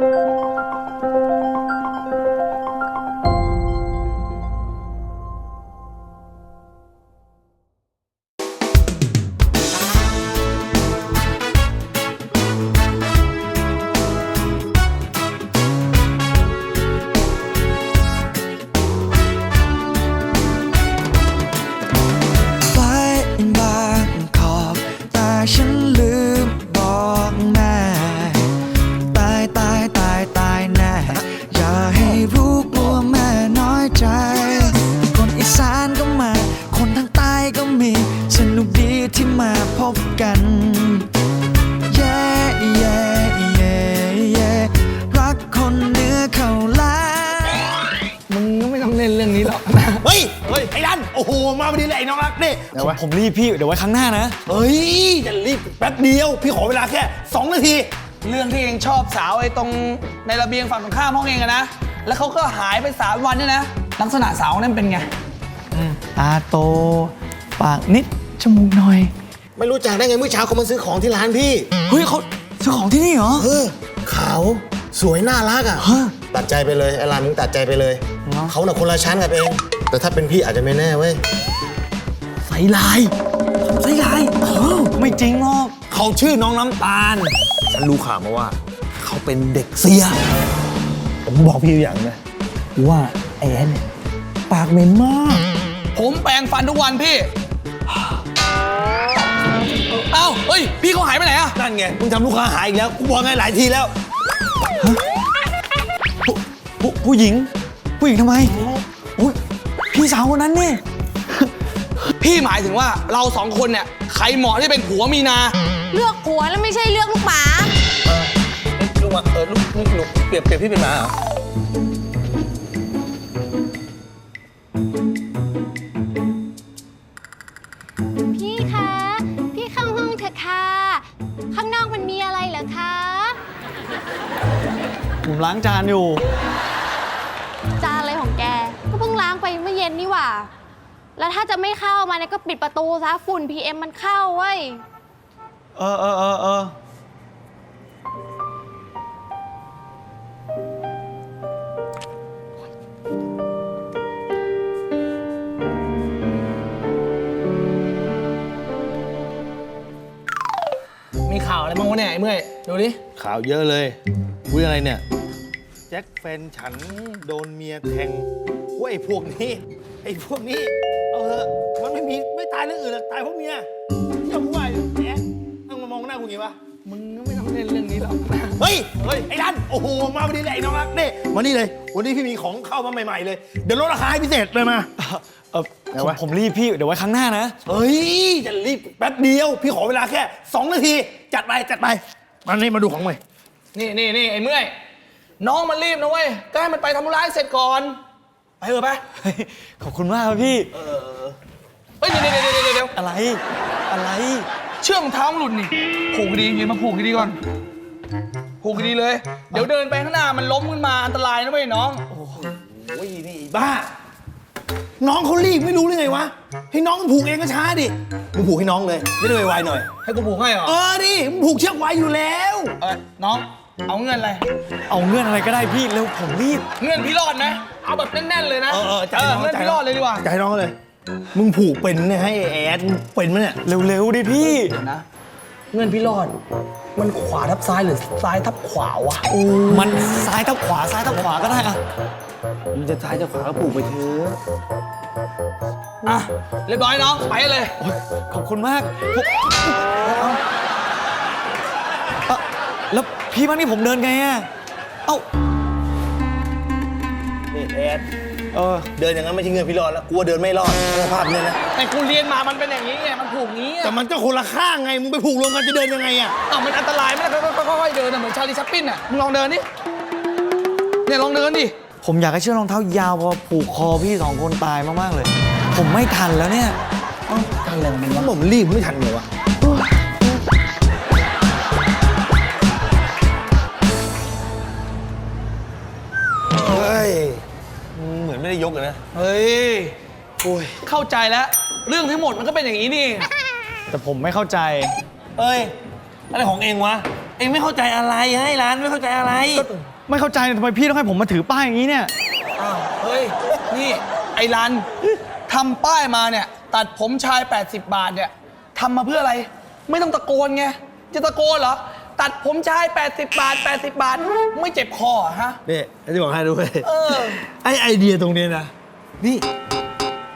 ฟ้ เล่นเรื่องนี้หรอกเฮ้ย เฮ้ย ไอ้ดัน โอ้โห มาพอดีเลยไอ้น้องรักนี่ผมผมรีบพี่ เดี๋ยวไว้ครั้งหน้านะ เฮ้ยจะรีบแป๊บเดียว พี่ขอเวลาแค่ 2 นาที เรื่องที่เองชอบสาวไอ้ตรงในระเบียงฝั่งตรงข้ามห้องเองอะนะ แล้วเขาก็หายไปสามวันเนี่ยนะ ลักษณะสาวนั่นเป็นไง ตาโต ปากนิด จมูกหน่อย ไม่รู้จักได้ไงเมื่อเช้าเขามาซื้อของที่ร้านพี่ เฮ้ยเขาซื้อของที่นี่เหรอ เออขาว สวยน่ารักอะฮะตัดใจไปเลยไอ้ร้านมึงตัดใจไปเลย เนอะเขาน่ะคนละชั้นกับเอง แต่ถ้าเป็นพี่อาจจะไม่แน่เว้ยใส่ลายใส่ลายเออไม่จริงหรอกเขาชื่อน้องน้ำตาล ฉันรู้ข่าวมาว่า เขาเป็นเด็กเสีย ผมบอกพี่อย่างนะว่าแอนเนี่ยปากเหม็นมาก ผมแปรงฟันทุกวันพี่ เอ้า เฮ้ย พี่เขาหายไปไหนอะนั่นไงมึงทำลูกค้าหายอีกแล้ว กูบอกไงหลายทีแล้วผู้ผู้หญิง ผู้หญิงทำไมอุ้ยพี่สาวคนนั้นนี่ พี่หมายถึงว่าเราสองคนเนี่ยใครเหมาะที่เป็นผัวมีนา เลือกผัวแล้วไม่ใช่เลือกลูกหมา ลูกมาเออลูกลูกลูกเปรียบเปรียบพี่เป็นหมาเหรอพี่คะ พี่เข้าห้องเถอะค่ะ ข้างนอกมันมีอะไรเหรอคะ ผมล้างจานอยู่ กก็เพิ่งล้างไปเมื่อเย็นนี่หว่า แล้วถ้าจะไม่เข้ามาเนี่ยก็ปิดประตูซะฝุ่น PM มันเข้าเว้ย เออเออเออเออมีข่าวอะไรบ้างวะเนี่ยไอ้เมื่อยดูดิ ข่าวเยอะเลย คุยอะไรเนี่ย แจ็คแฟนฉันโดนเมียแทง ว่าไอ้พวกนี้ ไอ้พวกนี้ เอาเถอะมันไม่มีไม่ตายเรื่องอื่นหรอกตายเพราะเมียอย่าพูดว่าแหมต้องมามองหน้ากูอย่างงี้วะมึงก็ไม่ต้องเล่นเรื่องนี้หรอกเฮ้ยเฮ้ยไอ้ดันโอ้โหมาพอดีเลยไอ้น้องรักนี่มานี่เลยวันนี้พี่มีของเข้ามาใหม่ๆเลยเดี๋ยวลดราคาให้พิเศษเลยมา เออผมผมรีบพี่เดี๋ยวไว้ครั้งหน้านะ เฮ้ยจะรีบแป๊บเดียว พี่ขอเวลาแค่2นาที จัดไปจัดไปมานี่มาดูของใหม่นี่นี่นี่ไอ้เมื่อย น้องมันรีบนะเว้ย ก็ให้มันไปทำธุระให้เสร็จก่อน ไปเถอะไปเฮ้ยขอบคุณมากครับพี่เฮ้ยเดี๋ยวเดี๋ยวเดี๋ยวเดี๋ยวเดี๋ยวอะไร อะไร เชือกรองเท้ามันหลุดนี่ผูกดียืนมาผูกดีก่อนผูกดีเลย เดี๋ยวเดินไปข้างหน้ามันล้มขึ้นมาอันตรายนะเว้ยน้อง โอ้ยนี่ไอ้บ้า น้องเขารีบไม่รู้เลยไงวะ ให้น้องมันผูกเองก็ช้าดิมึงผูกให้น้องเลยจะได้ไวๆหน่อย ให้กูผูกให้เหรอเออดิมึงผูกเชือกไว้อยู่แล้ว เออน้อง เอาเงินอะไร เอาเงื่อนอะไรก็ได้พี่เร็วผมรีบ เงินพี่รอดนะ เอาแบบแน่นๆเลยนะเออเออจ่ายน้องเงินจ่ายพี่น้รองอดเลยดีกว่าใจน้องเลย มึงผูกเป็นเนี่ยให้แอดมึงเป็นมั้ยเนี่ย เร็วๆดิพี่เดี๋ยวนะเงินพี่รอด มันขวาทับซ้ายหรือซ้ายทับขวาวะมันซ้ายทับขวาซ้ายทับขวาก็ได้อะมึงจะซ้ายจะขวาก็ผูกไปเถอะอะเรียบร้อยน้องไปเลยขอบคุณมากผมเอาเอาแล้ว พี่บ้านนี่ผมเดินไงอะเอ้านี่แอดเออเดินอย่างนั้นไม่ใช่เงินพี่รอดแล้วกูว่าเดินไม่รอดสภาพเนี่ยนะ แต่กูเรียนมามันเป็นอย่างนี้ไง มันผูกงี้แต่อะมันก็คนละข้างไง มึงไปผูกรวมกันจะเดินยังไงอะเอ้ามันอันตรายไหมล่ะค่อยๆเดินอะเหมือนชาลีชัปปินอะ มึงลองเดินดิ เนี่ยลองเดินดิ ผมอยากให้เชือกรองเท้ายาวพอผูกคอพี่สองคนตายมากๆเลย ผมไม่ทันแล้วเนี่ย ทันอะไรมันวะผมรีบไม่ทันเลยวะ ไม่ได้ยกเลยนะ เฮ้ยเข้าใจแล้ว เรื่องทั้งหมดมันก็เป็นอย่างนี้นี่แต่ผมไม่เข้าใจ เอ้ย อะไรของเองวะ เองไม่เข้าใจอะไรให้ร้านไม่เข้าใจอะไร ไม่เข้าใจทำไมพี่ต้องให้ผมมาถือป้ายอย่างนี้เนี่ย อ้าวเฮ้ย นี่ ไอ้รันทำป้ายมาเนี่ย ตัดผมชาย 80 บาทเนี่ยทำมาเพื่ออะไร ไม่ต้องตะโกนไง จะตะโกนเหรอ ตัดผมชาย 80 บาท 80 บาท ไม่เจ็บคอเหรอฮะ นี่จะบอกให้ด้วย เออ ไอไอเดียตรงเนี้ยนะ นี่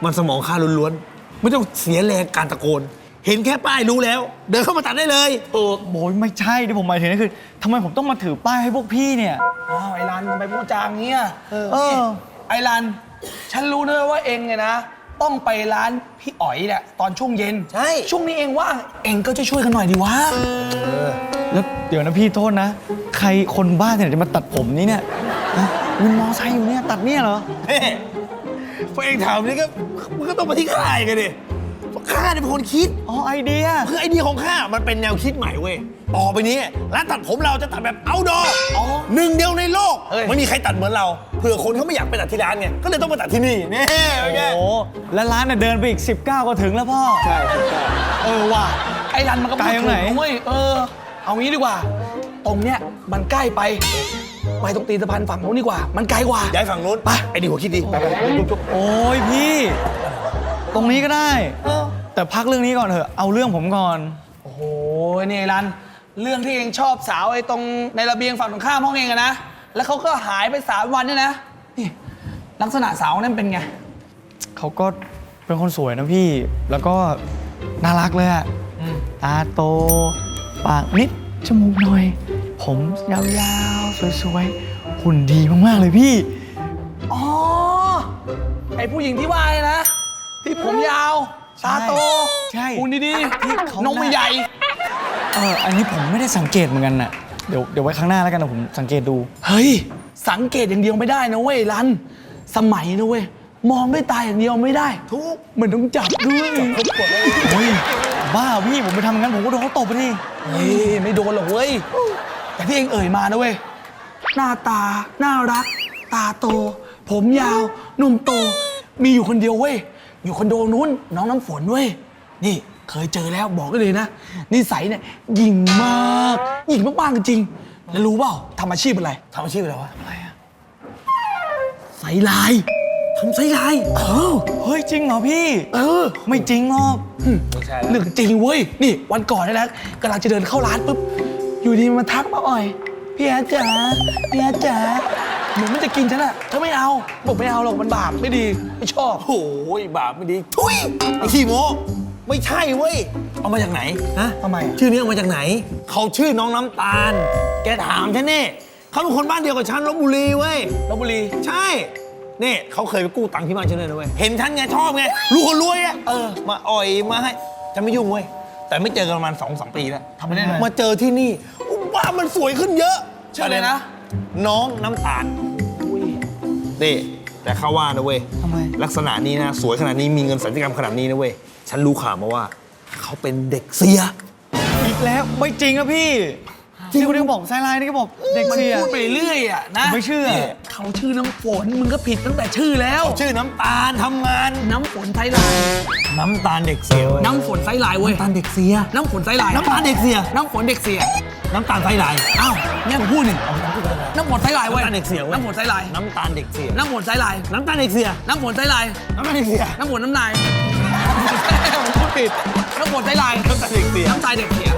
มันสมองข้าล้วนๆ ไม่ต้องเสียแรงการตะโกน เห็นแค่ป้ายรู้แล้ว เดินเข้ามาตัดได้เลยเออโอ้ยไม่ใช่ที่ผมหมายถึงนี่คือทำไมผมต้องมาถือป้ายให้พวกพี่เนี่ย อ้าวไอ้รันทำไมพูดจางเงี้ยเออนี่ไอ้รัน ฉันรู้นะว่าเองเนี่ยนะ ต้องไปร้านพี่อ๋อยเนี่ยตอนช่วงเย็นใช่ ช่วงนี้เองว่างเองก็จะช่วยกันหน่อยดีวะแล้วเดี๋ยวนะพี่โทษนะ ใครคนบ้าที่ไหนจะมาตัดผมนี้เนี่ยฮะวินมอไซค์อยู่เนี่ยตัดเนี่ยเหรอ เฮ้พอเองถามนี่ก็มันก็ต้องมาที่ข้าอีกันดิเพราะ ข้าเนี่ยเป็นคนคิด อ๋อไอเดีย คือไอเดียของข้ามันเป็นแนวคิดใหม่เว้ย ต่อไปนี้ร้านตัดผมเราจะตัดแบบเอาดออ๋อหนึ่งเดียวในโลกเอ้ย ไม่มีใครตัดเหมือนเรา เผื่อคนเขาไม่อยากไปตัดที่ร้านไง ก็เลยต้องมาตัดที่นี่นี่เป็นไงโอ้โห แล้วร้านเนี่ยเดินไปอีก 19 ก็ถึงแล้วพ่อใช่ใช่เออว่ะ ไอ้รันมันก็ไกลตรงไหนพูดถูกะเว้ยเออ เอางี้ดีกว่า ตรงเนี้ยมันใกล้ไป ไปตรงตีนสะพานฝั่งนู้นดีกว่า มันไกลกว่า ย้ายฝั่งนู้นไปไอเดียหัวคิดดีไปไปไปจุ๊บโอ้ยพี่ ตรงนี้ก็ได้ แต่พักเรื่องนี้ก่อนเถอะ เอาเรื่องผมก่อน โอ้โหนี่ไอ้รัน เรื่องที่เองชอบสาวไอ้ตรงในระเบียงฝั่งตรงข้ามห้องเองอะนะ แล้วเขาก็หายไปสามวันเนี่ยนะนี่ลักษณะสาวนั้นเป็นไง เขาก็เป็นคนสวยนะพี่ แล้วก็น่ารักเลยอะตาโต ปากนิด จมูกหน่อย ผมยาวๆ สวยๆ หุ่นดีมากๆ เลยพี่ อ๋อ ไอ้ผู้หญิงที่ว่าเนี่ยนะ ที่ผมยาวใช่ ตาโตใช่หุ่นดีที่เขา ๆนมไม่ใหญ่ เอออันนี้ผมไม่ได้สังเกตเหมือนกันน่ะเดี๋ยวเดี๋ยวไว้ครั้งหน้าแล้วกันนะผมสังเกตดู เฮ้ย สังเกตอย่างเดียวไม่ได้นะเว้ยรัน สมัยนะเว้ย มองด้วยตาอย่างเดียวไม่ได้ ทุกเหมือนต้องจับด้วยจับทุกกดเลยเฮ้ยบ้าพี่ผมไปทำอย่างนั้นผมก็โดนเขาตบไปดิเฮ้ยไม่โดนหรอกเว้ย แต่ที่เองเอ่ยมานะเว้ย หน้าตา น่ารัก ตาโต ผมยาวหนุ่มโต มีอยู่คนเดียวเว้ย อยู่คอนโดนู้นน้องน้ำฝนเว้ยนี่เคยเจอแล้วบอกได้เลยนะนิสัยเนี่ยหยิ่งมากหยิ่งมากๆจริงๆแล้วรู้เปล่าทำอาชีพอะไรทำอาชีพอะไรวะใส่ลายทำไส้ลายเออ เฮ้ยจริงเหรอพี่ เออ ไม่จริงหรอกไม่ใช่แล้วเรื่องจริงเว้ย นี่วันก่อนนี่นะกำลังจะเดินเข้าร้านปุ๊บ อยู่ดีมันทักมาอ่อย พี่แอดจ๋าพี่แอดจ๋า เหมือนมันจะกินฉันอะเธอไม่เอา บอกไม่เอาหรอกมันบาปไม่ดีไม่ชอบ โอ้ยบาปไม่ดี ทุยไอขี้โมไม่ใช่เว้ย เอามาจากไหนฮะทำไมอะ ชื่อนี้เอามาจากไหน เขาชื่อน้องน้ำตาล แกถามฉันนี่เขาเป็นคนบ้านเดียวกับฉันลบบุรีเว้ย ลบบุรี ใช่ นี่เขาเคยไปกู้ตังค์ที่บ้านฉันเลยนะเว้ย เห็นฉันไงชอบไงลูกคนรวยอะเออ มาอ่อยมาให้จะไม่ยุ่งเว้ย แต่ไม่เจอกันประมาณสองสามปีแล้วทำไปได้ไง มาเจอที่นี่ว่ามันสวยขึ้นเยอะ ชื่ออะไรนะ น้องน้ำตาลนี่แต่เขาว่านะเว้ยทำไม ลักษณะนี้นะ สวยขนาดนี้มีเงินสัญญกรรมขนาดนี้นะเว้ย ฉันรู้ข่าวมาว่า เขาเป็นเด็กเสีย อีกแล้วไม่จริงอะพี่ที่คนนี้ก็บอกไซไลน์นี่ก็บอกเด็กมันเสีย พูดไปเรื่อยอะนะผมไม่เชื่อนี่เขาชื่อน้ำฝนมึงก็ผิดตั้งแต่ชื่อแล้ว ชื่อน้ำตาลทำงาน น้ำฝนไซลาย น้ำตาลเด็กเสียเว้ยน้ำฝนไซลายเว้ยน้ำตาลเด็กเสีย น้ำฝนไซลาย น้ำตาลเด็กเสีย น้ำฝนเด็กเสีย น้ำตาลไส้ลาย อ้าวเนี่ยผมพูดนี่ น้ำฝนไซลายเว้ยน้ำตาลเด็กเสียเว้ย น้ำฝนไซลายน้ำตาลเด็กเสีย น้ำฝนไซลายน้ำตาลเด็กเสีย น้ำฝนไซลายน้ำตาลเด็กเสีย น้ำฝนน้ำลายผมพูดผิดน้ำฝนไซลายน้ำตาลเด็กเสียน้ำตายเด็กเสีย